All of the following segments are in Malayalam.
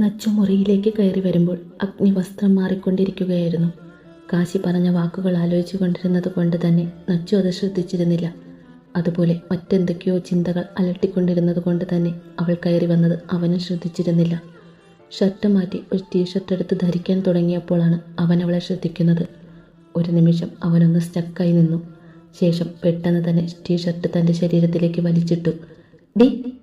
നച്ചു മുറിയിലേക്ക് കയറി വരുമ്പോൾ അഗ്നി വസ്ത്രം മാറിക്കൊണ്ടിരിക്കുകയായിരുന്നു. കാശി പറഞ്ഞ വാക്കുകൾ ആലോചിച്ചു കൊണ്ടിരുന്നത് കൊണ്ട് തന്നെ നച്ചു അത് ശ്രദ്ധിച്ചിരുന്നില്ല. അതുപോലെ മറ്റെന്തൊക്കെയോ ചിന്തകൾ അലട്ടിക്കൊണ്ടിരുന്നത് കൊണ്ട് തന്നെ അവൾ കയറി വന്നത് അവനും ശ്രദ്ധിച്ചിരുന്നില്ല. ഷർട്ട് മാറ്റി ഒരു ടീഷർട്ട് എടുത്ത് ധരിക്കാൻ തുടങ്ങിയപ്പോഴാണ് അവൻ അവളെ ശ്രദ്ധിക്കുന്നത്. ഒരു നിമിഷം അവനൊന്ന് സ്റ്റക്കായി നിന്നു. ശേഷം പെട്ടെന്ന് തന്നെ ടീഷർട്ട് തന്റെ ശരീരത്തിലേക്ക് വലിച്ചിട്ടു. ഡി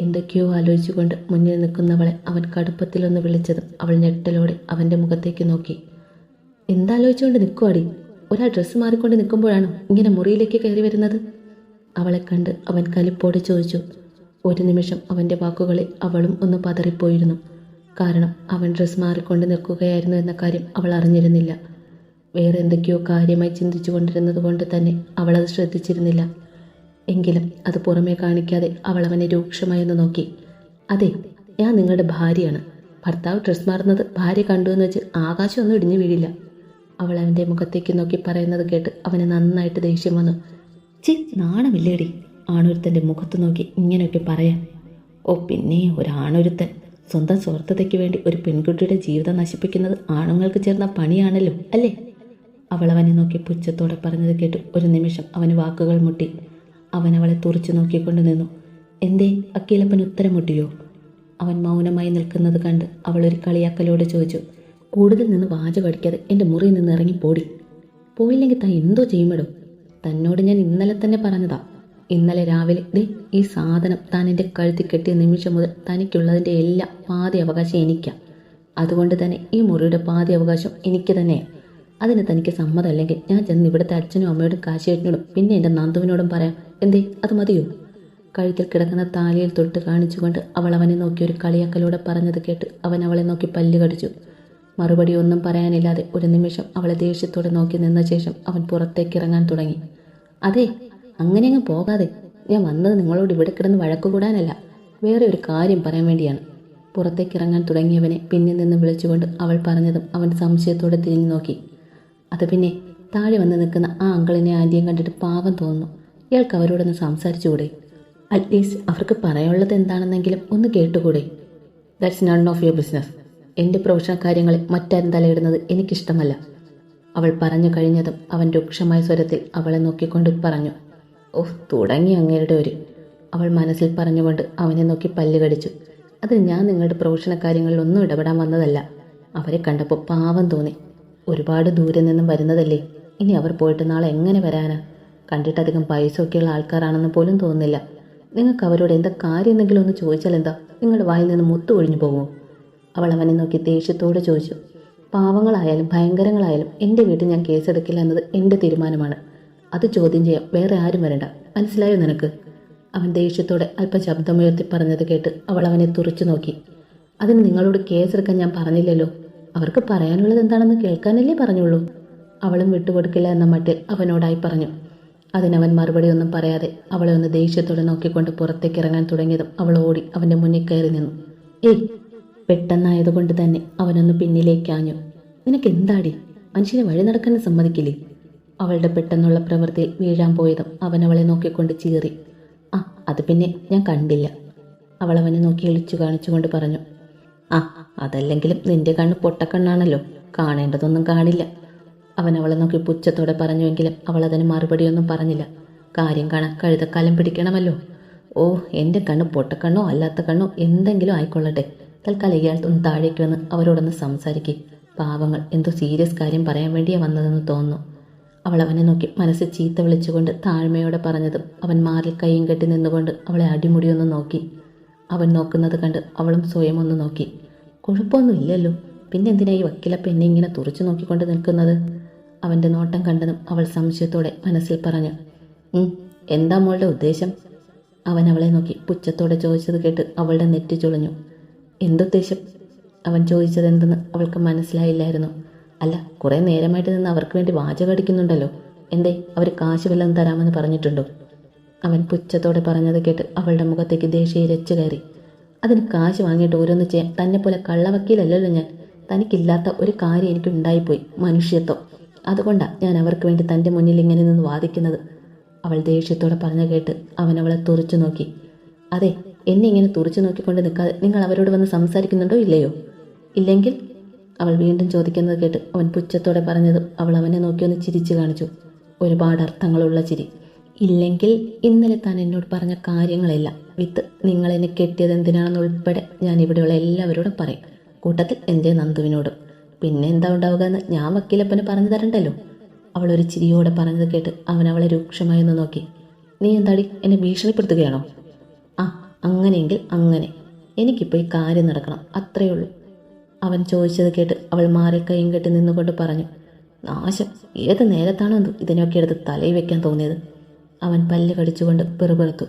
എന്തൊക്കെയോ ആലോചിച്ചുകൊണ്ട് മുന്നിൽ നിൽക്കുന്നവളെ അവൻ കടുപ്പത്തിലൊന്ന് വിളിച്ചതും അവൾ ഞെട്ടലോടെ അവന്റെ മുഖത്തേക്ക് നോക്കി. എന്താലോചിച്ചുകൊണ്ട് നിൽക്കുവാടി ഒരാൾ ഡ്രസ്സ് മാറിക്കൊണ്ട് നിൽക്കുമ്പോഴാണ് ഇങ്ങനെ മുറിയിലേക്ക് കയറി വരുന്നത്? അവളെ കണ്ട് അവൻ കലിപ്പോടെ ചോദിച്ചു. ഒരു നിമിഷം അവന്റെ വാക്കുകളിൽ അവളും ഒന്ന് പതറിപ്പോയിരുന്നു. കാരണം അവൻ ഡ്രസ്സ് മാറിക്കൊണ്ട് നിൽക്കുകയായിരുന്നു എന്ന കാര്യം അവൾ അറിഞ്ഞിരുന്നില്ല. വേറെ എന്തൊക്കെയോ കാര്യമായി ചിന്തിച്ചു കൊണ്ടിരുന്നത് കൊണ്ട് തന്നെ അവളത് ശ്രദ്ധിച്ചിരുന്നില്ല. എങ്കിലും അത് പുറമേ കാണിക്കാതെ അവൾ അവനെ രൂക്ഷമായി ഒന്ന് നോക്കി. അതെ ഞാൻ നിങ്ങളുടെ ഭാര്യയാണ്. ഭർത്താവ് ഡ്രസ് മാറുന്നത് ഭാര്യ കണ്ടു എന്ന് വെച്ച് ആകാശമൊന്നും ഇടിഞ്ഞു വീഴില്ല. അവൾ അവന്റെ മുഖത്തേക്ക് നോക്കി പറയുന്നത് കേട്ട് അവന് നന്നായിട്ട് ദേഷ്യം വന്നു. ചി നാണമില്ലേടി. ആണൊരുത്തന്റെ മുഖത്ത് നോക്കി ഇങ്ങനെയൊക്കെ പറയാൻ. ഓ പിന്നെ ഒരാണൊരുത്തൻ സ്വന്തം സ്വാർത്ഥതയ്ക്ക് വേണ്ടി ഒരു പെൺകുട്ടിയുടെ ജീവിതം നശിപ്പിക്കുന്നത് ആണുങ്ങൾക്ക് ചേർന്ന പണിയാണല്ലോ അല്ലേ? അവൾ അവനെ നോക്കി പുച്ഛത്തോടെ പറഞ്ഞത് കേട്ട് ഒരു നിമിഷം അവന് വാക്കുകൾ മുട്ടി. അവൻ അവളെ തുറച്ചു നോക്കിക്കൊണ്ട് നിന്നു. എന്തേ അക്കീലപ്പൻ ഉത്തരം മുട്ടിയോ? അവൻ മൗനമായി നിൽക്കുന്നത് കണ്ട് അവൾ ഒരു കളിയാക്കലോട് ചോദിച്ചു. കൂടുതൽ നിന്ന് വാചകടിക്കാതെ എന്റെ മുറിയിൽ നിന്ന് ഇറങ്ങി പോടി. പോയില്ലെങ്കിൽ താൻ എന്തോ ചെയ്യുമ്പോഴും തന്നോട് ഞാൻ ഇന്നലെ തന്നെ പറഞ്ഞതാ. ഇന്നലെ രാവിലെ ദേ ഈ സാധനം താൻ എന്റെ കഴുത്തി കെട്ടിയ നിമിഷം മുതൽ തനിക്കുള്ളതിന്റെ എല്ലാ പാതി അവകാശം എനിക്കാണ് അതുകൊണ്ട് തന്നെ ഈ മുറിയുടെ പാതി അവകാശം എനിക്ക് തന്നെയാണ് അതിന് തനിക്ക് സമ്മതമല്ലെങ്കിൽ ഞാൻ ചെന്ന് ഇവിടുത്തെ അച്ഛനും അമ്മയോടും കാശിയേട്ടനോടും പിന്നെ എന്റെ നന്ദുവിനോടും പറയാം എന്തേ അത് മതിയോ? കഴുത്തിൽ കിടക്കുന്ന താലിയിൽ തൊട്ട് കാണിച്ചുകൊണ്ട് അവൾ അവനെ നോക്കി ഒരു കളിയാക്കലൂടെ പറഞ്ഞത് കേട്ട് അവൻ അവളെ നോക്കി പല്ല് കടിച്ചു. മറുപടി ഒന്നും പറയാനില്ലാതെ ഒരു നിമിഷം അവളെ ദേഷ്യത്തോടെ നോക്കി നിന്ന ശേഷം അവൻ പുറത്തേക്ക് ഇറങ്ങാൻ തുടങ്ങി. അതെ അങ്ങനെയങ്ങ് പോകാതെ. ഞാൻ വന്നത് നിങ്ങളോട് ഇവിടെ കിടന്ന് വഴക്കു കൂടാനല്ല വേറെ ഒരു കാര്യം പറയാൻ വേണ്ടിയാണ്. പുറത്തേക്ക് ഇറങ്ങാൻ തുടങ്ങിയവനെ പിന്നിൽ നിന്ന് വിളിച്ചുകൊണ്ട് അവൾ പറഞ്ഞതും അവൻ സംശയത്തോടെ തിരിഞ്ഞു നോക്കി. അത് പിന്നെ താഴെ വന്ന് നിൽക്കുന്ന ആ അങ്കിളിനെ ആദ്യം കണ്ടിട്ട് പാവം തോന്നുന്നു. ഇയാൾക്ക് അവരോടൊന്ന് സംസാരിച്ചുകൂടെ? അറ്റ്ലീസ്റ്റ് അവർക്ക് പറയാനുള്ളത് എന്താണെന്നെങ്കിലും ഒന്ന് കേട്ടുകൂടെ? That's none of your business എന്റെ പ്രൊഫഷണൽ കാര്യങ്ങളെ മറ്റാരും തലയിടുന്നത് എനിക്കിഷ്ടമല്ല. അവൾ പറഞ്ഞു കഴിഞ്ഞതും അവൻ രൂക്ഷമായ സ്വരത്തിൽ അവളെ നോക്കിക്കൊണ്ട് പറഞ്ഞു. ഓഹ് തുടങ്ങി അങ്ങേരുടെ ഒരു. അവൾ മനസ്സിൽ പറഞ്ഞുകൊണ്ട് അവനെ നോക്കി പല്ല് കടിച്ചു. ഞാൻ നിങ്ങളുടെ പ്രൊഫഷണൽ കാര്യങ്ങളിൽ ഒന്നും ഇടപെടാൻ വന്നതല്ല. അവരെ കണ്ടപ്പോൾ പാവം തോന്നി. ഒരുപാട് ദൂരെ നിന്നും വരുന്നതല്ലേ? ഇനി അവർ പോയിട്ട് നാളെ എങ്ങനെ വരാനാ? കണ്ടിട്ടധികം പൈസ ഒക്കെയുള്ള ആൾക്കാരാണെന്ന് പോലും തോന്നുന്നില്ല. നിങ്ങൾക്ക് അവരോട് എന്താ കാര്യം എന്തെങ്കിലും ഒന്ന് ചോദിച്ചാൽ എന്താ? നിങ്ങളുടെ വായിൽ നിന്ന് മുത്തു ഒഴിഞ്ഞു പോകുമോ അവൾ അവനെ നോക്കി ദേഷ്യത്തോടെ ചോദിച്ചു. പാവങ്ങളായാലും ഭയങ്കരങ്ങളായാലും എന്റെ വീട്ടിൽ ഞാൻ കേസെടുക്കില്ല എന്നത് എന്റെ തീരുമാനമാണ്. അത് ചോദ്യം ചെയ്യാൻ വേറെ ആരും വരണ്ട. മനസ്സിലായോ നിനക്ക്? അവൻ ദേഷ്യത്തോടെ അല്പം ശബ്ദമുയർത്തി പറഞ്ഞത് കേട്ട് അവൾ അവനെ തുറച്ചു നോക്കി. അതിന് നിങ്ങളോട് കേസെടുക്കാൻ ഞാൻ പറഞ്ഞില്ലല്ലോ. അവർക്ക് പറയാനുള്ളത് എന്താണെന്ന് കേൾക്കാനല്ലേ പറഞ്ഞുള്ളൂ. അവളും വിട്ടുകൊടുക്കില്ല എന്ന മട്ടിൽ അവനോടായി പറഞ്ഞു. അതിനവൻ മറുപടി ഒന്നും പറയാതെ അവളെ ഒന്ന് ദേഷ്യത്തോടെ നോക്കിക്കൊണ്ട് പുറത്തേക്ക് ഇറങ്ങാൻ തുടങ്ങിയതും അവൾ ഓടി അവന്റെ മുന്നിൽ കയറി നിന്നു. ഏയ് പെട്ടെന്നായതുകൊണ്ട് തന്നെ അവനൊന്ന് പിന്നിലേക്ക് ആഞ്ഞു. നിനക്ക് എന്താടി? മനുഷ്യനെ വഴി നടക്കാൻ സമ്മതിക്കില്ലേ? അവളുടെ പെട്ടെന്നുള്ള പ്രവൃത്തിയിൽ വീഴാൻ പോയതും അവൻ അവളെ നോക്കിക്കൊണ്ട് ചീറി. ആ അത് പിന്നെ ഞാൻ കണ്ടില്ല. അവൾ അവനെ നോക്കി എളിച്ചു കാണിച്ചുകൊണ്ട് പറഞ്ഞു. ആ അതല്ലെങ്കിലും നിന്റെ കണ്ണ് പൊട്ടക്കണ്ണാണല്ലോ കാണേണ്ടതൊന്നും കാണില്ല. അവൻ അവളെ നോക്കി പുച്ഛത്തോടെ പറഞ്ഞുവെങ്കിലും അവൾ അതിന് മറുപടിയൊന്നും പറഞ്ഞില്ല. കാര്യം കാണാൻ കഴുതക്കാലം പിടിക്കണമല്ലോ. ഓ എന്റെ കണ്ണ് പൊട്ടക്കണ്ണോ അല്ലാത്ത കണ്ണോ എന്തെങ്കിലും ആയിക്കൊള്ളട്ടെ. തൽക്കാലം ഇയാൾ ഒന്ന് താഴേക്ക് വന്ന് അവരോടൊന്ന് സംസാരിക്കെ. പാവങ്ങൾ എന്തോ സീരിയസ് കാര്യം പറയാൻ വേണ്ടിയാ വന്നതെന്ന് തോന്നുന്നു. അവൾ അവനെ നോക്കി മനസ്സ് ചീത്ത വിളിച്ചുകൊണ്ട് താഴ്മയോടെ പറഞ്ഞതും അവൻ മാറിൽ കൈയും കെട്ടി നിന്നുകൊണ്ട് അവളെ അടിമുടിയൊന്ന് നോക്കി. അവൻ നോക്കുന്നത് കണ്ട് അവളും സ്വയം ഒന്ന് നോക്കി. കുഴപ്പമൊന്നും ഇല്ലല്ലോ പിന്നെ ഈ വക്കീലപ്പ എന്നെ ഇങ്ങനെ തുറച്ചു നോക്കിക്കൊണ്ട് നിൽക്കുന്നത്? അവന്റെ നോട്ടം കണ്ടതും അവൾ സംശയത്തോടെ മനസ്സിൽ പറഞ്ഞു എന്താ മോളുടെ ഉദ്ദേശം? അവൻ അവളെ നോക്കി പുച്ഛത്തോടെ ചോദിച്ചത് കേട്ട് അവളുടെ നെറ്റി ചുളിഞ്ഞു. എന്തുദ്ദേശം അവൻ ചോദിച്ചത് ചോദിച്ചതെന്തെന്ന് അവൾക്ക് മനസ്സിലായില്ലായിരുന്നു. അല്ല കുറേ നേരമായിട്ട് നിന്ന് അവർക്ക് വേണ്ടി വാചകം അടിക്കുന്നുണ്ടല്ലോ. എന്തേ അവർ കാശ് വല്ലതും തരാമെന്ന് പറഞ്ഞിട്ടുണ്ടോ? അവൻ പുച്ഛത്തോടെ പറഞ്ഞത് കേട്ട് അവളുടെ മുഖത്തേക്ക് ദേഷ്യം ഇരച്ചു കയറി. അതിന് കാശ് വാങ്ങിയിട്ട് ഓരോന്ന് ചെയ്യാൻ തന്നെ പോലെ കള്ളവക്കീലല്ലല്ലോ ഞാൻ. തനിക്കില്ലാത്ത ഒരു കാര്യം എനിക്ക് ഉണ്ടായിപ്പോയി മനുഷ്യത്വം. അതുകൊണ്ടാണ് ഞാൻ അവർക്ക് വേണ്ടി തന്റെ മുന്നിൽ ഇങ്ങനെ നിന്ന് വാദിക്കുന്നത്. അവൾ ദേഷ്യത്തോടെ പറഞ്ഞു കേട്ട് അവൻ അവളെ തുറച്ചു നോക്കി. അതെ എന്നെ ഇങ്ങനെ തുറച്ചു നോക്കിക്കൊണ്ട് നിൽക്കാതെ നിങ്ങൾ അവരോട് വന്ന് സംസാരിക്കുന്നുണ്ടോ ഇല്ലയോ? ഇല്ലെങ്കിൽ അവൾ വീണ്ടും ചോദിക്കുന്നത് കേട്ട് അവൻ പുച്ഛത്തോടെ പറഞ്ഞത് അവൾ അവനെ നോക്കി ഒന്ന് ചിരിച്ചു കാണിച്ചു. ഒരുപാട് അർത്ഥങ്ങളുള്ള ചിരി. ഇല്ലെങ്കിൽ ഇന്നലെ താൻ എന്നോട് പറഞ്ഞ കാര്യങ്ങളെല്ലാം വിത്ത് നിങ്ങൾ എന്നെ കെട്ടിയത് എന്തിനാണെന്ന് ഉൾപ്പെടെ ഞാൻ ഇവിടെയുള്ള എല്ലാവരോടും പറയും. കൂട്ടത്തിൽ എന്റെ നന്ദുവിനോടും. പിന്നെ എന്താ ഉണ്ടാവുക എന്ന് ഞാൻ വക്കീലപ്പനെ പറഞ്ഞു തരണ്ടല്ലോ. അവൾ ഒരു ചിരിയോടെ പറഞ്ഞത് കേട്ട് അവൻ അവളെ രൂക്ഷമായി ഒന്ന് നോക്കി. നീ എന്താടി എന്നെ ഭീഷണിപ്പെടുത്തുകയാണോ? ആ അങ്ങനെയെങ്കിൽ അങ്ങനെ. എനിക്കിപ്പോൾ ഈ കാര്യം നടക്കണം. അത്രയേ ഉള്ളൂ. അവൻ ചോദിച്ചത് കേട്ട് അവൾ മാറി കൈയും കെട്ടി നിന്നുകൊണ്ട് പറഞ്ഞു. നാശം. ഏത് നേരത്താണോ ഇതിനെയൊക്കെ എടുത്ത് തലയിൽ വെക്കാൻ തോന്നിയത്? അവൻ പല്ല് കടിച്ചുകൊണ്ട് പെറുപെറുത്തു.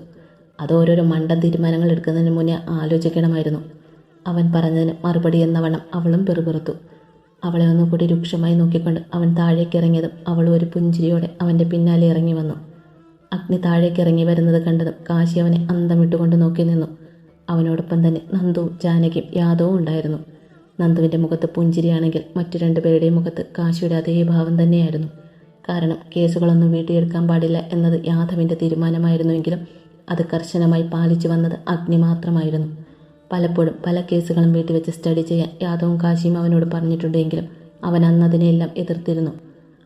അത് ഓരോരോ മണ്ടൻ തീരുമാനങ്ങൾ എടുക്കുന്നതിന് മുന്നേ ആലോചിക്കണമായിരുന്നു. അവൻ പറഞ്ഞതിന് മറുപടി എന്ന വണ്ണം അവളും പെറുപെറുത്തു. അവളെ ഒന്നുകൂടി രൂക്ഷമായി നോക്കിക്കൊണ്ട് അവൻ താഴേക്ക് ഇറങ്ങിയതും അവൾ ഒരു പുഞ്ചിരിയോടെ അവന്റെ പിന്നാലെ ഇറങ്ങി വന്നു. അഗ്നി താഴേക്ക് ഇറങ്ങി വരുന്നത് കണ്ടതും കാശി അവനെ അന്തം വിട്ടുകൊണ്ട് നോക്കി നിന്നു. അവനോടൊപ്പം തന്നെ നന്ദുവും ജാനകിയും യാദവും ഉണ്ടായിരുന്നു. നന്ദുവിന്റെ മുഖത്ത് പുഞ്ചിരിയാണെങ്കിൽ മറ്റു രണ്ടുപേരുടെയും മുഖത്ത് കാശിയുടെ അതേ ഭാവം തന്നെയായിരുന്നു. കാരണം കേസുകളൊന്നും വീട്ടിയെടുക്കാൻ പാടില്ല എന്നത് യാദവിന്റെ തീരുമാനമായിരുന്നുവെങ്കിലും അത് കർശനമായി പാലിച്ചു വന്നത് അഗ്നി മാത്രമായിരുന്നു. പലപ്പോഴും പല കേസുകളും വീട്ടിൽ സ്റ്റഡി ചെയ്യാൻ യാദവും കാശിയും അവനോട് പറഞ്ഞിട്ടുണ്ടെങ്കിലും അവൻ അന്നതിനെല്ലാം എതിർത്തിരുന്നു.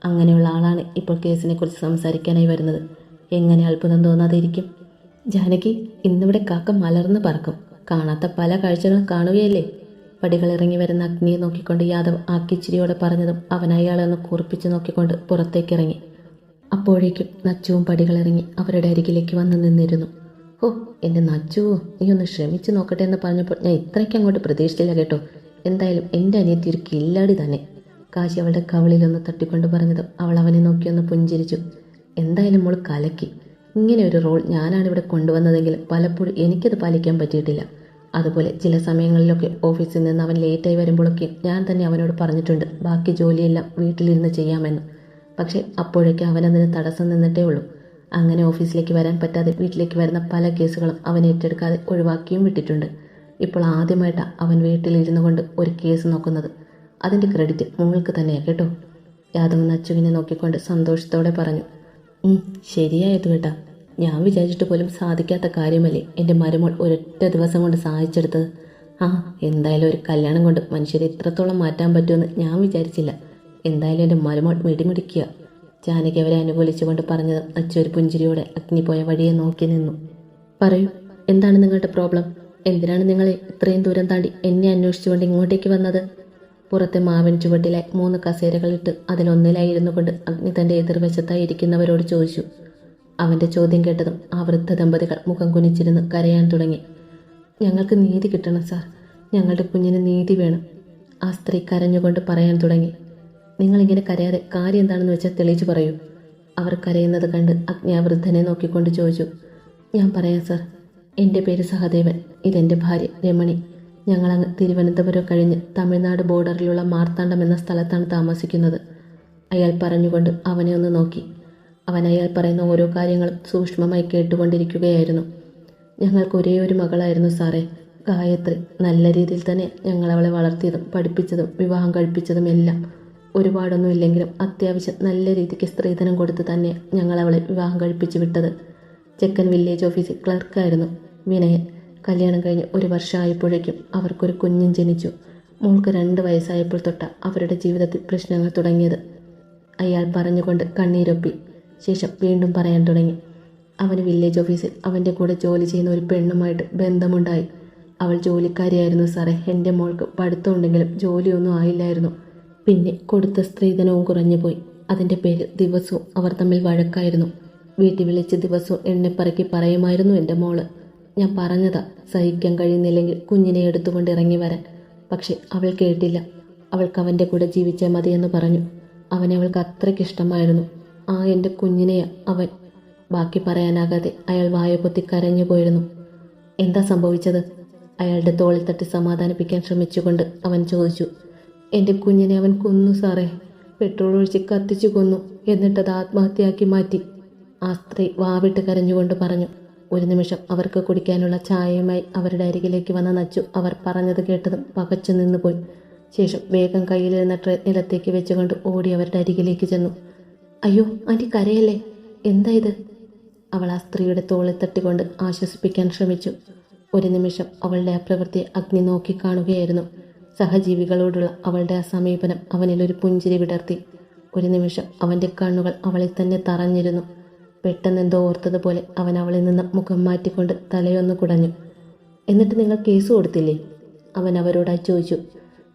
അങ്ങനെയുള്ള ആളാണ് ഇപ്പോൾ കേസിനെക്കുറിച്ച് സംസാരിക്കാനായി വരുന്നത്. എങ്ങനെ അത്ഭുതം തോന്നാതിരിക്കും? ജാനകി ഇന്നിവിടെ കാക്ക മലർന്ന് പറക്കും. കാണാത്ത പല കാഴ്ചകളും കാണുകയല്ലേ? പടികളിറങ്ങി വരുന്ന അഗ്നിയെ നോക്കിക്കൊണ്ട് യാദവ് ആക്കിച്ചിരിയോടെ പറഞ്ഞതും അവൻ അയാളെ ഒന്ന് കൂർപ്പിച്ച് നോക്കിക്കൊണ്ട് പുറത്തേക്കിറങ്ങി. അപ്പോഴേക്കും നച്ചുവും പടികളിറങ്ങി അവരുടെ അരികിലേക്ക് വന്നു നിന്നിരുന്നു. ഓ എന്റെ നച്ചുവോ നീ ഒന്ന് ശ്രമിച്ചു നോക്കട്ടെ എന്ന് പറഞ്ഞപ്പോൾ ഞാൻ ഇത്രയ്ക്ക് അങ്ങോട്ട് പ്രതീക്ഷിച്ചില്ല കേട്ടോ. എന്തായാലും എന്റെ അനിയത്തി ഒരു കില്ലാടി തന്നെ. കാശി അവളുടെ കവളിലൊന്ന് തട്ടിക്കൊണ്ട് പറഞ്ഞതും അവൾ അവനെ നോക്കി ഒന്ന് പുഞ്ചിരിച്ചു. എന്തായാലും മോൾ കലക്കി. ഇങ്ങനെ ഒരു റോൾ ഞാനാണ് ഇവിടെ കൊണ്ടുവന്നതെങ്കിലും പലപ്പോഴും എനിക്കത് പാലിക്കാൻ പറ്റിയിട്ടില്ല. അതുപോലെ ചില സമയങ്ങളിലൊക്കെ ഓഫീസിൽ നിന്ന് അവൻ ലേറ്റായി വരുമ്പോഴൊക്കെ ഞാൻ തന്നെ അവനോട് പറഞ്ഞിട്ടുണ്ട് ബാക്കി ജോലിയെല്ലാം വീട്ടിലിരുന്ന് ചെയ്യാമെന്ന്. പക്ഷേ അപ്പോഴേക്കും അവനതിന് തടസ്സം നിന്നിട്ടേ ഉള്ളൂ. അങ്ങനെ ഓഫീസിലേക്ക് വരാൻ പറ്റാതെ വീട്ടിലേക്ക് വരുന്ന പല കേസുകളും അവൻ ഏറ്റെടുക്കാതെ ഒഴിവാക്കിയും വിട്ടിട്ടുണ്ട്. ഇപ്പോൾ ആദ്യമായിട്ടാണ് അവൻ വീട്ടിലിരുന്നു കൊണ്ട് ഒരു കേസ് നോക്കുന്നത്. അതിന്റെ ക്രെഡിറ്റ് നിങ്ങൾക്ക് തന്നെയാണ് കേട്ടോ. യാദവ് നച്ചുവിനെ നോക്കിക്കൊണ്ട് സന്തോഷത്തോടെ പറഞ്ഞു "ഉം, ശരിയായത് കേട്ടാ ഞാൻ വിചാരിച്ചിട്ട് പോലും സാധിക്കാത്ത കാര്യമല്ലേ എന്റെ മരുമോൾ ഒരൊറ്റ ദിവസം കൊണ്ട് സഹായിച്ചെടുത്തത്? ആ എന്തായാലും ഒരു കല്യാണം കൊണ്ട് മനുഷ്യരെ ഇത്രത്തോളം മാറ്റാൻ പറ്റുമെന്ന് ഞാൻ വിചാരിച്ചില്ല. എന്തായാലും എന്റെ മരുമോൾ മിടിമിടിക്കുക. ജാനകി അവരെ അനുകൂലിച്ചുകൊണ്ട് പറഞ്ഞത് അച്ചു ഒരു പുഞ്ചിരിയോടെ അഗ്നി പോയ വഴിയെ നോക്കി നിന്നു. പറയൂ എന്താണ് നിങ്ങളുടെ പ്രോബ്ലം? എന്തിനാണ് നിങ്ങൾ ഇത്രയും ദൂരം താണ്ടി എന്നെ അന്വേഷിച്ചുകൊണ്ട് ഇങ്ങോട്ടേക്ക് വന്നത്? പുറത്തെ മാവൻ ചുവട്ടിലായി മൂന്ന് കസേരകളിട്ട് അതിലൊന്നിലായിരുന്നു കൊണ്ട് അഗ്നി തന്റെ എതിർവശത്തായി ഇരിക്കുന്നവരോട് ചോദിച്ചു. അവന്റെ ചോദ്യം കേട്ടതും ആ വൃദ്ധ ദമ്പതികൾ മുഖം കുനിച്ചിരുന്ന് കരയാൻ തുടങ്ങി. ഞങ്ങൾക്ക് നീതി കിട്ടണം സാർ. ഞങ്ങളുടെ കുഞ്ഞിന് നീതി വേണം ആ സ്ത്രീ കരഞ്ഞുകൊണ്ട് പറയാൻ തുടങ്ങി. നിങ്ങളിങ്ങനെ കരയാതെ കാര്യം എന്താണെന്ന് വെച്ചാൽ തെളിയിച്ചു പറയൂ. അവർ കരയുന്നത് കണ്ട് അജ്ഞാവൃദ്ധനെ നോക്കിക്കൊണ്ട് ചോദിച്ചു ഞാൻ പറയാം സർ. എന്റെ പേര് സഹദേവൻ. ഇതെന്റെ ഭാര്യ രമണി. ഞങ്ങളങ്ങ് തിരുവനന്തപുരം കഴിഞ്ഞ് തമിഴ്നാട് ബോർഡറിലുള്ള മാർത്താണ്ഡം എന്ന സ്ഥലത്താണ് താമസിക്കുന്നത്. അയാൾ പറഞ്ഞുകൊണ്ട് അവനെ ഒന്ന് നോക്കി. അവൻ അയാൾ പറയുന്ന ഓരോ കാര്യങ്ങളും സൂക്ഷ്മമായി കേട്ടുകൊണ്ടിരിക്കുകയായിരുന്നു. ഞങ്ങൾക്ക് ഒരേ ഒരു മകളായിരുന്നു സാറേ. ഗായത്രി നല്ല രീതിയിൽ തന്നെ ഞങ്ങളവളെ വളർത്തിയതും പഠിപ്പിച്ചതും വിവാഹം കഴിപ്പിച്ചതും എല്ലാം ഒരുപാടൊന്നും ഇല്ലെങ്കിലും അത്യാവശ്യം നല്ല രീതിക്ക് സ്ത്രീധനം കൊടുത്ത് തന്നെ ഞങ്ങൾ അവളെ വിവാഹം കഴിപ്പിച്ചു വിട്ടത്. ചെക്കൻ വില്ലേജ് ഓഫീസിൽ ക്ലർക്കായിരുന്നു വിനയൻ. കല്യാണം കഴിഞ്ഞ് ഒരു വർഷമായപ്പോഴേക്കും അവർക്കൊരു കുഞ്ഞും ജനിച്ചു. മോൾക്ക് രണ്ട് വയസ്സായപ്പോൾ തൊട്ട അവരുടെ ജീവിതത്തിൽ പ്രശ്നങ്ങൾ തുടങ്ങിയത്. അയാൾ പറഞ്ഞുകൊണ്ട് കണ്ണീരൊപ്പി. ശേഷം വീണ്ടും പറയാൻ തുടങ്ങി. അവന് വില്ലേജ് ഓഫീസിൽ അവന്റെ കൂടെ ജോലി ചെയ്യുന്ന ഒരു പെണ്ണുമായിട്ട് ബന്ധമുണ്ടായി. അവൾ ജോലിക്കാരിയായിരുന്നു സാറേ. എന്റെ മോൾക്ക് പഠിത്തമുണ്ടെങ്കിലും ജോലിയൊന്നും ആയില്ലായിരുന്നു. പിന്നെ കൊടുത്ത സ്ത്രീധനവും കുറഞ്ഞുപോയി അതിന്റെ പേരിൽ ദിവസവും അവർ തമ്മിൽ വഴക്കായിരുന്നു. വീട്ടിൽ വിളിച്ച് ദിവസവും എണ്ണപ്പറക്കി പറയുമായിരുന്നു എന്റെ മോൾ. ഞാൻ പറഞ്ഞതാ സഹിക്കാൻ കഴിയുന്നില്ലെങ്കിൽ കുഞ്ഞിനെ എടുത്തുകൊണ്ട് ഇറങ്ങി വരാൻ. പക്ഷെ അവൾ കേട്ടില്ല. അവൾക്ക് അവന്റെ കൂടെ ജീവിച്ചാൽ മതിയെന്ന് പറഞ്ഞു. അവനെ അവൾക്ക് അത്രയ്ക്ക് ഇഷ്ടമായിരുന്നു. ആ എന്റെ കുഞ്ഞിനെയാ അവൻ ബാക്കി പറയാനാകാതെ അയാൾ വായ പൊത്തി കരഞ്ഞു പോയിരുന്നു. എന്താ സംഭവിച്ചത്? അയാളുടെ തോളിൽ തട്ടി സമാധാനിപ്പിക്കാൻ ശ്രമിച്ചുകൊണ്ട് അവൻ ചോദിച്ചു. എന്റെ കുഞ്ഞിനെ അവൻ കൊന്നു സാറേ. പെട്രോൾ ഒഴിച്ച് കത്തിച്ചു കൊന്നു എന്നിട്ടത് ആത്മഹത്യയാക്കി മാറ്റി. ആ സ്ത്രീ വാവിട്ട് കരഞ്ഞുകൊണ്ട് പറഞ്ഞു ഒരു നിമിഷം അവർക്ക് കുടിക്കാനുള്ള ചായയുമായി അവരുടെ അരികിലേക്ക് വന്ന നച്ചു അവർ പറഞ്ഞത് കേട്ടതും പകച്ചു നിന്നുപോയി. ശേഷം വേഗം കയ്യിലിരുന്ന ട്രേ നിലത്തേക്ക് വെച്ചുകൊണ്ട് ഓടി അവരുടെ അരികിലേക്ക് ചെന്നു. അയ്യോ ആന്റി കരയല്ലേ? എന്താ ഇത്? അവൾ ആ സ്ത്രീയുടെ തോളിൽ തട്ടിക്കൊണ്ട് ആശ്വസിപ്പിക്കാൻ ശ്രമിച്ചു. ഒരു നിമിഷം അവളുടെ ആ പ്രവൃത്തിയെ അഗ്നി നോക്കി കാണുകയായിരുന്നു. സഹജീവികളോടുള്ള അവളുടെ ആ സമീപനം അവനിൽ ഒരു പുഞ്ചിരി വിടർത്തി. ഒരു നിമിഷം അവന്റെ കണ്ണുകൾ അവളിൽ തന്നെ തറഞ്ഞിരുന്നു. പെട്ടെന്നെന്തോ ഓർത്തതുപോലെ അവൻ അവളിൽ നിന്ന് മുഖം മാറ്റിക്കൊണ്ട് തലയൊന്ന് കുടഞ്ഞു. എന്നിട്ട് നിങ്ങൾ കേസ് കൊടുത്തില്ലേ? അവൻ അവരോടായി ചോദിച്ചു.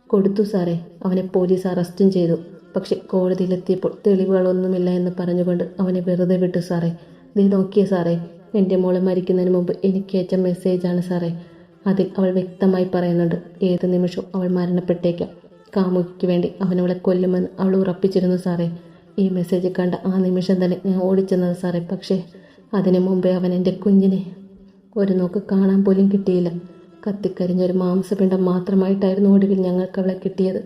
കൊടുത്തു സാറേ. അവനെ പോലീസ് അറസ്റ്റും ചെയ്തു. പക്ഷെ കോടതിയിലെത്തിയപ്പോൾ തെളിവുകളൊന്നുമില്ല എന്ന് പറഞ്ഞുകൊണ്ട് അവനെ വെറുതെ വിട്ടു സാറേ. നീ നോക്കിയേ സാറേ. എന്റെ മോളെ മരിക്കുന്നതിന് മുമ്പ് എനിക്ക് അയച്ച മെസ്സേജാണ് സാറേ. അതിൽ അവൾ വ്യക്തമായി പറയുന്നുണ്ട്. ഏത് നിമിഷവും അവൾ മരണപ്പെട്ടേക്കാം. കാമുകിക്ക് വേണ്ടി അവനവളെ കൊല്ലുമെന്ന് അവൾ ഉറപ്പിച്ചിരുന്നു സാറേ. ഈ മെസ്സേജ് കണ്ട ആ നിമിഷം തന്നെ ഞാൻ ഓടിച്ചെന്നത് സാറേ. പക്ഷേ അതിനു മുമ്പേ അവൻ എന്റെ കുഞ്ഞിനെ ഒരു നോക്ക് കാണാൻ പോലും കിട്ടിയില്ല. കത്തിക്കരിഞ്ഞൊരു മാംസപിണ്ഡം മാത്രമായിട്ടായിരുന്നു ഒടുവിൽ ഞങ്ങൾക്ക് അവളെ കിട്ടിയത്.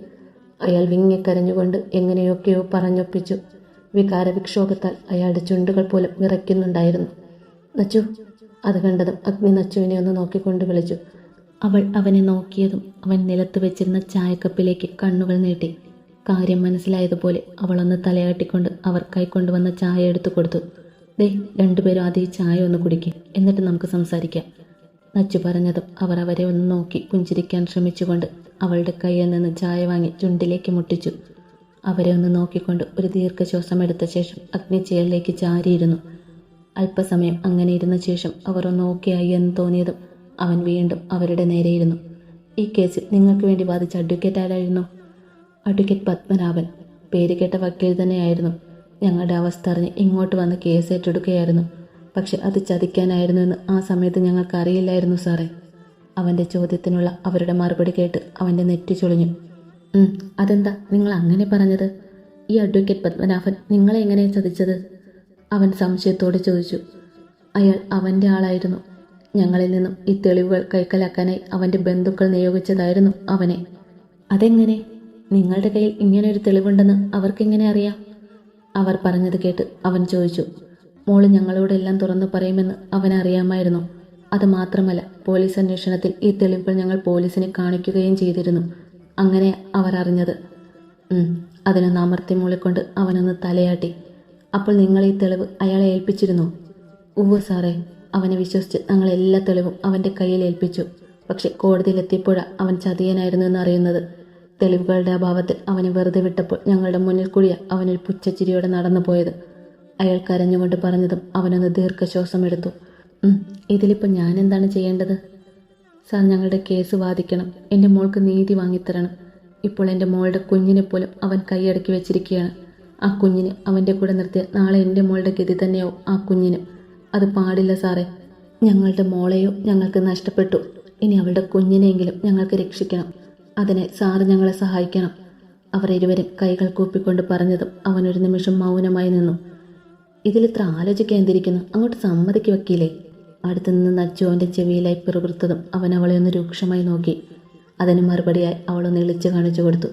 അയാൾ വിങ്ങിക്കരഞ്ഞുകൊണ്ട് എങ്ങനെയൊക്കെയോ പറഞ്ഞൊപ്പിച്ചു. വികാരവിക്ഷോഭത്താൽ അയാളുടെ ചുണ്ടുകൾ പോലും വിറയ്ക്കുന്നുണ്ടായിരുന്നു. നച്ചു അത് കണ്ടതും അഗ്നി നച്ചുവിനെ ഒന്ന് നോക്കിക്കൊണ്ട് വിളിച്ചു. അവൾ അവനെ നോക്കിയതും അവൻ നിലത്ത് വെച്ചിരുന്ന ചായക്കപ്പിലേക്ക് കണ്ണുകൾ നീട്ടി. കാര്യം മനസ്സിലായതുപോലെ അവളൊന്ന് തലയാട്ടിക്കൊണ്ട് അവർ കൈക്കൊണ്ടുവന്ന ചായ എടുത്തു കൊടുത്തു. ദേ രണ്ടുപേരും ആദ്യം ചായ ഒന്ന് കുടിക്കും എന്നിട്ട് നമുക്ക് സംസാരിക്കാം. നച്ചു പറഞ്ഞതും അവർ അവരെ ഒന്ന് നോക്കി പുഞ്ചിരിക്കാൻ ശ്രമിച്ചുകൊണ്ട് അവളുടെ കയ്യിൽ നിന്ന് ചായ വാങ്ങി ചുണ്ടിലേക്ക് മുട്ടിച്ചു. അവരെ ഒന്ന് നോക്കിക്കൊണ്ട് ഒരു ദീർഘശ്വാസം എടുത്ത ശേഷം അഗ്നിച്ചെയറിലേക്ക് ചാരിയിരുന്നു. അല്പസമയം അങ്ങനെ ഇരുന്ന ശേഷം അവർ ഒന്ന് ഓക്കെ ആയി എന്ന് തോന്നിയതും അവൻ വീണ്ടും അവരുടെ നേരെയിരുന്നു ഈ കേസിൽ നിങ്ങൾക്ക് വേണ്ടി വാദിച്ച അഡ്വക്കേറ്റ് ആരായിരുന്നു? അഡ്വക്കേറ്റ് പത്മനാഭൻ. പേര് കേട്ട വക്കീൽ തന്നെയായിരുന്നു. ഞങ്ങളുടെ അവസ്ഥ അറിഞ്ഞ് ഇങ്ങോട്ട് വന്ന് കേസ് ഏറ്റെടുക്കുകയായിരുന്നു. പക്ഷെ അത് ചതിക്കാനായിരുന്നു എന്ന് ആ സമയത്ത് ഞങ്ങൾക്ക് അറിയില്ലായിരുന്നു സാറേ. അവന്റെ ചോദ്യത്തിനുള്ള അവരുടെ മറുപടി കേട്ട് അവന്റെ നെറ്റി ചൊളിഞ്ഞു. അതെന്താ നിങ്ങൾ അങ്ങനെ പറഞ്ഞത്? ഈ അഡ്വക്കേറ്റ് പത്മനാഭൻ നിങ്ങളെ എങ്ങനെ ചതിച്ചത്? അവൻ സംശയത്തോടെ ചോദിച്ചു. അയാൾ അവന്റെ ആളായിരുന്നു. ഞങ്ങളിൽ നിന്നും ഈ തെളിവുകൾ കൈക്കലാക്കാനായി അവന്റെ ബന്ധുക്കൾ നിയോഗിച്ചതായിരുന്നു അവനെ. അതെങ്ങനെ? നിങ്ങളുടെ കയ്യിൽ ഇങ്ങനൊരു തെളിവുണ്ടെന്ന് അവർക്കെങ്ങനെ അറിയാം? അവർ പറഞ്ഞത് കേട്ട് അവൻ ചോദിച്ചു. മോൾ ഞങ്ങളോടെല്ലാം തുറന്നു പറയുമെന്ന് അവൻ അറിയാമായിരുന്നു. അത് മാത്രമല്ല പോലീസ് അന്വേഷണത്തിൽ ഈ തെളിവുകൾ ഞങ്ങൾ പോലീസിനെ കാണിക്കുകയും ചെയ്തിരുന്നു. അങ്ങനെ അവർ അറിഞ്ഞത്. അതിനൊന്ന് അമർത്തി മൂളിക്കൊണ്ട് അവനൊന്ന് തലയാട്ടി. അപ്പോൾ നിങ്ങൾ ഈ തെളിവ് അയാളെ ഏൽപ്പിച്ചിരുന്നു. ഉവ്വ് സാറേ അവനെ വിശ്വസിച്ച് ഞങ്ങൾ എല്ലാ തെളിവും അവന്റെ കയ്യിൽ ഏൽപ്പിച്ചു. പക്ഷെ കോടതിയിലെത്തിയപ്പോഴാണ് അവൻ ചതിയനായിരുന്നു എന്നറിയുന്നത്. തെളിവുകളുടെ അഭാവത്തിൽ അവനെ വെറുതെ വിട്ടപ്പോൾ ഞങ്ങളുടെ മുന്നിൽ കൂടിയ അവനൊരു പുച്ഛച്ചിരിയോടെ നടന്നു പോയത് അയാൾ കരഞ്ഞുകൊണ്ട് പറഞ്ഞതും അവനൊന്ന് ദീർഘശ്വാസം എടുത്തു. ഇതിലിപ്പോൾ ഞാൻ എന്താണ് ചെയ്യേണ്ടത്? സാർ ഞങ്ങളുടെ കേസ് വാദിക്കണം. എന്റെ മോൾക്ക് നീതി വാങ്ങിത്തരണം. ഇപ്പോൾ എന്റെ മോളുടെ കുഞ്ഞിനെ പോലും അവൻ കൈയടക്കി വെച്ചിരിക്കുകയാണ്. ആ കുഞ്ഞിനെ അവന്റെ കൂടെ നിർത്തിയ നാളെ എന്റെ മോളുടെ ഗതി തന്നെയാവും ആ കുഞ്ഞിന്? അത് പാടില്ല സാറേ. ഞങ്ങളുടെ മോളെയോ ഞങ്ങൾക്ക് നഷ്ടപ്പെട്ടു. ഇനി അവളുടെ കുഞ്ഞിനെയെങ്കിലും ഞങ്ങൾക്ക് രക്ഷിക്കണം. അതിനെ സാറ് ഞങ്ങളെ സഹായിക്കണം. അവർ ഇരുവരും കൈകൾ കൂപ്പിക്കൊണ്ട് പറഞ്ഞതും അവനൊരു നിമിഷം മൗനമായി നിന്നു. ഇതിലിത്ര ആലോചിക്കാൻ എന്തിരിക്കുന്നു? അങ്ങോട്ട് സമ്മതിക്ക് വക്കീലേ. അടുത്തു നിന്ന് നച്ചു അവന്റെ ചെവിയിലായി പിറുപിറുത്തതും അവൻ അവളെ ഒന്ന് രൂക്ഷമായി നോക്കി. അതിന് മറുപടിയായി അവളൊന്ന് ഇളിച്ചു കാണിച്ചു കൊടുത്തു.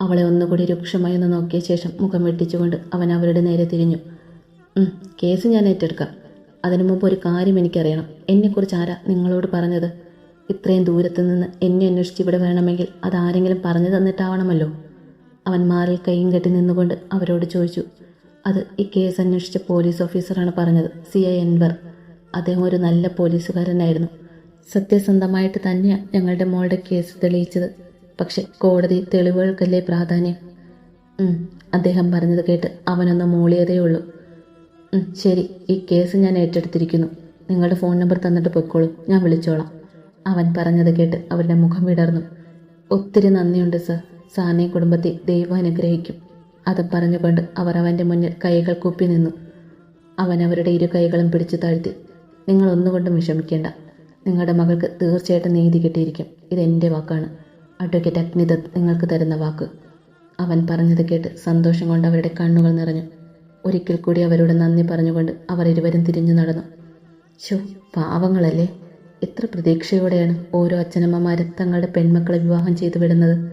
അവളെ ഒന്നുകൂടി രൂക്ഷമായി ഒന്ന് നോക്കിയ ശേഷം മുഖം വെട്ടിച്ചുകൊണ്ട് അവൻ അവരുടെ നേരെ തിരിഞ്ഞു. കേസ് ഞാൻ ഏറ്റെടുക്കാം. അതിനു മുമ്പ് ഒരു കാര്യം എനിക്കറിയണം. എന്നെക്കുറിച്ച് ആരാ നിങ്ങളോട് പറഞ്ഞത്? ഇത്രയും ദൂരത്ത് നിന്ന് എന്നെ അന്വേഷിച്ച് ഇവിടെ വേണമെങ്കിൽ അതാരെങ്കിലും പറഞ്ഞു തന്നിട്ടാവണമല്ലോ? അവൻ മാറിൽ കൈയും കെട്ടി നിന്നുകൊണ്ട് അവരോട് ചോദിച്ചു. അത് ഈ കേസ് അന്വേഷിച്ച പോലീസ് ഓഫീസറാണ് പറഞ്ഞത് സി. ഐ. എൻവർ അദ്ദേഹം ഒരു നല്ല പോലീസുകാരനായിരുന്നു. സത്യസന്ധമായിട്ട് തന്നെയാണ് ഞങ്ങളുടെ മോളുടെ കേസ് തെളിയിച്ചത്. പക്ഷെ കോടതി തെളിവുകൾക്കല്ലേ പ്രാധാന്യം? അദ്ദേഹം പറഞ്ഞത് കേട്ട് അവനൊന്ന് മൂളിയതേ ഉള്ളൂ. ഉം, ശരി ഈ കേസ് ഞാൻ ഏറ്റെടുത്തിരിക്കുന്നു. നിങ്ങളുടെ ഫോൺ നമ്പർ തന്നിട്ട് പൊയ്ക്കോളൂ. ഞാൻ വിളിച്ചോളാം. അവൻ പറഞ്ഞത് കേട്ട് അവരുടെ മുഖം വിടർന്നു. ഒത്തിരി നന്ദിയുണ്ട് സർ. സാനെ കുടുംബത്തെ ദൈവം അനുഗ്രഹിക്കും. അത് പറഞ്ഞുകൊണ്ട് അവർ അവന്റെ മുന്നിൽ കൈകൾ കൂപ്പി നിന്നു. അവൻ അവരുടെ ഇരു കൈകളും പിടിച്ചു താഴ്ത്തി നിങ്ങൾ ഒന്നുകൊണ്ടും വിഷമിക്കേണ്ട. നിങ്ങളുടെ മകൾക്ക് തീർച്ചയായിട്ടും നീതി കിട്ടിയിരിക്കും. ഇതെന്റെ വാക്കാണ്. അഡ്വക്കേറ്റ് അഗ്നിദത്ത് നിങ്ങൾക്ക് തരുന്ന വാക്ക്. അവൻ പറഞ്ഞത് കേട്ട് സന്തോഷം കൊണ്ട് അവരുടെ കണ്ണുകൾ നിറഞ്ഞു. ഒരിക്കൽ കൂടി അവരോട് നന്ദി പറഞ്ഞുകൊണ്ട് അവർ ഇരുവരും തിരിഞ്ഞു നടന്നു. ശോ പാവങ്ങളല്ലേ? എത്ര പ്രതീക്ഷയോടെയാണ് ഓരോ അച്ഛനമ്മമാരും തങ്ങളുടെ പെൺമക്കളെ വിവാഹം ചെയ്തു വിടുന്നത്.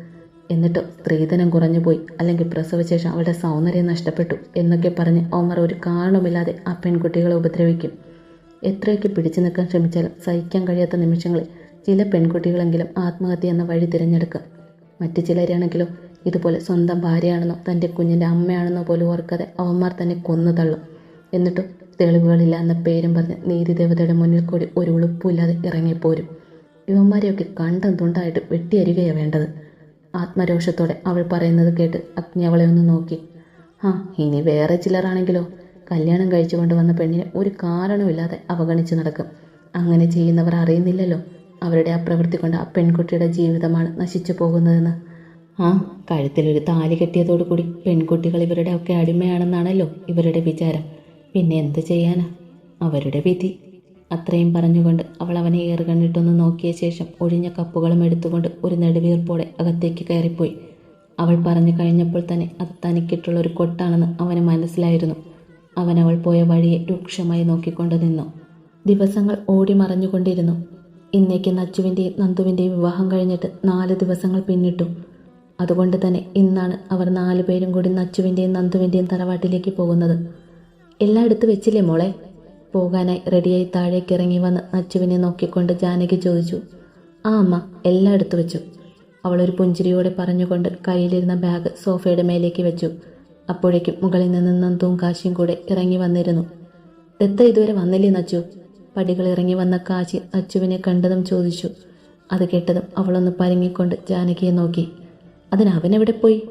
എന്നിട്ടോ സ്ത്രീധനം കുറഞ്ഞുപോയി അല്ലെങ്കിൽ പ്രസവശേഷം അവരുടെ സൗന്ദര്യം നഷ്ടപ്പെട്ടു എന്നൊക്കെ പറഞ്ഞ് ഓമർ ഒരു കാരണവുമില്ലാതെ ആ പെൺകുട്ടികളെ ഉപദ്രവിക്കും. എത്രയൊക്കെ പിടിച്ചു നിൽക്കാൻ ശ്രമിച്ചാലും സഹിക്കാൻ കഴിയാത്ത നിമിഷങ്ങളിൽ ചില പെൺകുട്ടികളെങ്കിലും ആത്മഹത്യ എന്ന വഴി തിരഞ്ഞെടുക്കും. മറ്റു ചിലരാണെങ്കിലോ ഇതുപോലെ സ്വന്തം ഭാര്യയാണെന്നോ തന്റെ കുഞ്ഞിന്റെ അമ്മയാണെന്നോ പോലും ഓർക്കാതെ അവന്മാർ തന്നെ കൊന്നു തള്ളും. എന്നിട്ടും തെളിവുകളില്ല എന്ന പേരും പറഞ്ഞ് നീതി ദേവതയുടെ മുന്നിൽ കൂടി ഒരു ഉളുപ്പില്ലാതെ ഇറങ്ങിപ്പോരും. ഇവന്മാരെയൊക്കെ കണ്ടം തുണ്ടായിട്ട് വെട്ടിയരികയാണ് വേണ്ടത്. ആത്മരോഷത്തോടെ അവൾ പറയുന്നത് കേട്ട് അഗ്നി അവളെ ഒന്ന് നോക്കി. ആ ഇനി വേറെ ചിലരാണെങ്കിലോ? കല്യാണം കഴിച്ചു കൊണ്ടുവന്ന പെണ്ണിനെ ഒരു കാരണവുമില്ലാതെ അവഗണിച്ച് നടക്കും. അങ്ങനെ ചെയ്യുന്നവർ അറിയുന്നില്ലല്ലോ. അവരുടെ ആ പ്രവൃത്തി കൊണ്ട് ആ പെൺകുട്ടിയുടെ ജീവിതമാണ് നശിച്ചു പോകുന്നതെന്ന്. ആ കഴുത്തിലൊരു താലി കെട്ടിയതോടുകൂടി പെൺകുട്ടികൾ ഇവരുടെ ഒക്കെ അടിമയാണെന്നാണല്ലോ ഇവരുടെ വിചാരം. പിന്നെ എന്ത് ചെയ്യാനാ? അവരുടെ വിധി. അത്രയും പറഞ്ഞുകൊണ്ട് അവൾ അവനെ ഏറുകണ്ണിട്ടൊന്ന് നോക്കിയ ശേഷം ഒഴിഞ്ഞ കപ്പുകളും എടുത്തുകൊണ്ട് ഒരു നെടുവീർപ്പോടെ അകത്തേക്ക് കയറിപ്പോയി. അവൾ പറഞ്ഞു കഴിഞ്ഞപ്പോൾ തന്നെ അത് തനിക്കിട്ടുള്ള ഒരു കൊട്ടാണെന്ന് അവന് മനസ്സിലായിരുന്നു. അവൻ അവൾ പോയ വഴിയെ രൂക്ഷമായി നോക്കിക്കൊണ്ട് നിന്നു. ദിവസങ്ങൾ ഓടി മറഞ്ഞുകൊണ്ടിരുന്നു. ഇന്നേക്ക് നച്ചുവിന്റെയും നന്ദുവിന്റെയും വിവാഹം കഴിഞ്ഞിട്ട് നാല് ദിവസങ്ങൾ പിന്നിട്ടു. അതുകൊണ്ട് തന്നെ ഇന്നാണ് അവർ നാലു പേരും കൂടി നച്ചുവിന്റെയും നന്ദുവിന്റെയും തറവാട്ടിലേക്ക് പോകുന്നത്. എല്ലായിടത്തും വെച്ചില്ലേ മോളെ? പോകാനായി റെഡിയായി താഴേക്ക് ഇറങ്ങി വന്ന് നച്ചുവിനെ നോക്കിക്കൊണ്ട് ജാനകി ചോദിച്ചു ആ അമ്മ എല്ലായിടത്തും വെച്ചു. അവളൊരു പുഞ്ചിരിയോടെ പറഞ്ഞുകൊണ്ട് കയ്യിലിരുന്ന ബാഗ് സോഫയുടെ മേലേക്ക് വെച്ചു. അപ്പോഴേക്കും മുകളിൽ നിന്ന് നന്ദുവും കാശിയും കൂടെ ഇറങ്ങി വന്നിരുന്നു. ദത്ത ഇതുവരെ വന്നില്ലേ നച്ചു പടികൾ ഇറങ്ങി വന്ന കാശി അച്ചുവിനെ കണ്ടതും ചോദിച്ചു. അത് കേട്ടതും അവളൊന്ന് പരുങ്ങിക്കൊണ്ട് ജാനകിയെ നോക്കി. അതിന് അവനെവിടെ പോയി?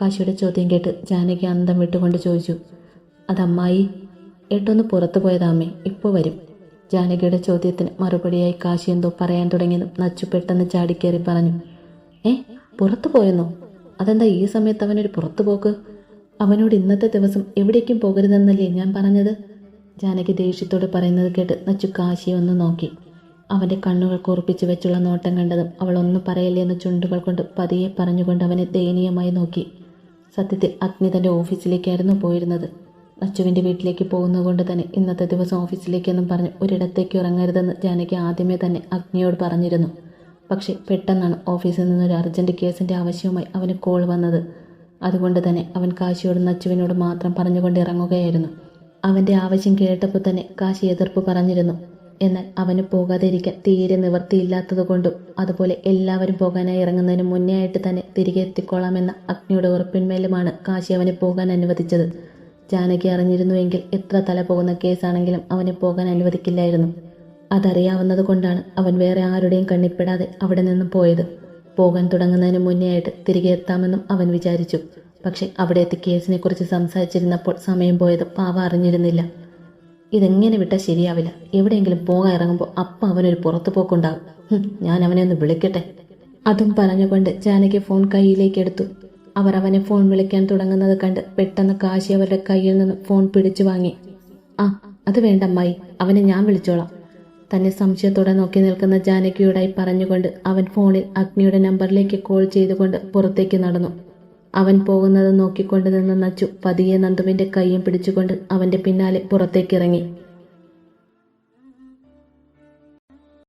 കാശിയുടെ ചോദ്യം കേട്ട് ജാനകി അന്തം വിട്ടുകൊണ്ട് ചോദിച്ചു. അതമ്മായി ഏട്ടൊന്ന് പുറത്തു പോയതാമ്മേ ഇപ്പോൾ വരും. ജാനകിയുടെ ചോദ്യത്തിന് മറുപടിയായി കാശി എന്തോ പറയാൻ തുടങ്ങിയതും നച്ചു പെട്ടെന്ന് ചാടിക്കേറി പറഞ്ഞു. ഏ പുറത്തു പോയെന്നോ? അതെന്താ ഈ സമയത്ത് അവനൊരു പുറത്തു പോക്ക്? അവനോട് ഇന്നത്തെ ദിവസം എവിടേക്കും പോകരുതെന്നല്ലേ ഞാൻ പറഞ്ഞത്? ജാനകി ദേഷ്യത്തോട് പറയുന്നത് കേട്ട് നച്ചു കാശി ഒന്ന് നോക്കി. അവന്റെ കണ്ണുകൾ കുറിപ്പിച്ച് വെച്ചുള്ള നോട്ടം കണ്ടതും അവൾ ഒന്നും പറയില്ലേ എന്ന് ചുണ്ടുകൾ കൊണ്ട് പതിയെ പറഞ്ഞുകൊണ്ട് അവനെ ദയനീയമായി നോക്കി. സത്യത്തിൽ അഗ്നി തന്റെ ഓഫീസിലേക്കായിരുന്നു പോയിരുന്നത്. നച്ചുവിന്റെ വീട്ടിലേക്ക് പോകുന്നതുകൊണ്ട് തന്നെ ഇന്നത്തെ ദിവസം ഓഫീസിലേക്കെന്നും പറഞ്ഞ് ഒരിടത്തേക്ക് ഇറങ്ങരുതെന്ന് ജാനകി ആദ്യമേ തന്നെ അഗ്നിയോട് പറഞ്ഞിരുന്നു. പക്ഷേ പെട്ടെന്നാണ് ഓഫീസിൽ നിന്നൊരു അർജന്റ് കേസിന്റെ ആവശ്യവുമായി അവന് കോൾ വന്നത്. അതുകൊണ്ട് തന്നെ അവൻ കാശിയോടും നച്ചുവിനോട് മാത്രം പറഞ്ഞുകൊണ്ട് ഇറങ്ങുകയായിരുന്നു. അവന്റെ ആവശ്യം കേട്ടപ്പോൾ തന്നെ കാശി എതിർപ്പ് പറഞ്ഞിരുന്നു. എന്നാൽ അവന് പോകാതിരിക്കാൻ തീരെ നിവൃത്തിയില്ലാത്തതുകൊണ്ടും അതുപോലെ എല്ലാവരും പോകാനായി ഇറങ്ങുന്നതിന് മുന്നേ ആയിട്ട് തന്നെ തിരികെ എത്തിക്കോളാമെന്ന അഗ്നിയുടെ ഉറപ്പിന്മേലുമാണ് കാശി അവനെ പോകാൻ അനുവദിച്ചത്. ജാനകി അറിഞ്ഞിരുന്നുവെങ്കിൽ എത്ര തല പോകുന്ന കേസാണെങ്കിലും അവനെ പോകാൻ അനുവദിക്കില്ലായിരുന്നു. അതറിയാവുന്നത് കൊണ്ടാണ് അവൻ വേറെ ആരുടെയും കണ്ണിപ്പെടാതെ അവിടെ നിന്നും പോയത്. പോകാൻ തുടങ്ങുന്നതിന് മുന്നേ ആയിട്ട് തിരികെ എത്താമെന്നും അവൻ വിചാരിച്ചു. പക്ഷെ അവിടെ എത്തി കേസിനെ കുറിച്ച് സംസാരിച്ചിരുന്നപ്പോൾ സമയം പോയത് പാവ അറിഞ്ഞിരുന്നില്ല. ഇതെങ്ങനെ വിട്ടാൽ ശരിയാവില്ല. എവിടെയെങ്കിലും പോകാൻ ഇറങ്ങുമ്പോൾ അപ്പം അവനൊരു പുറത്തു പോക്കുണ്ടാകും. ഞാൻ അവനെ ഒന്ന് വിളിക്കട്ടെ. അതും പറഞ്ഞുകൊണ്ട് ജാനകി ഫോൺ കയ്യിലേക്ക് എടുത്തു. അവർ അവനെ ഫോൺ വിളിക്കാൻ തുടങ്ങുന്നത് കണ്ട് പെട്ടെന്ന് കാശി അവരുടെ കയ്യിൽ നിന്ന് ഫോൺ പിടിച്ചു വാങ്ങി. ആ അത് വേണ്ട അമ്മായി. അവനെ ഞാൻ വിളിച്ചോളാം. തന്നെ സംശയത്തോടെ നോക്കി നിൽക്കുന്ന ജാനകിയോടായി പറഞ്ഞുകൊണ്ട് അവൻ ഫോണിൽ അഗ്നിയുടെ നമ്പറിലേക്ക് കോൾ ചെയ്തുകൊണ്ട് പുറത്തേക്ക് നടന്നു. അവൻ പോകുന്നത് നോക്കിക്കൊണ്ട് നിന്ന നച്ചു പതിയെ നന്ദുവിന്റെ കൈയും പിടിച്ചുകൊണ്ട് അവന്റെ പിന്നാലെ പുറത്തേക്കിറങ്ങി.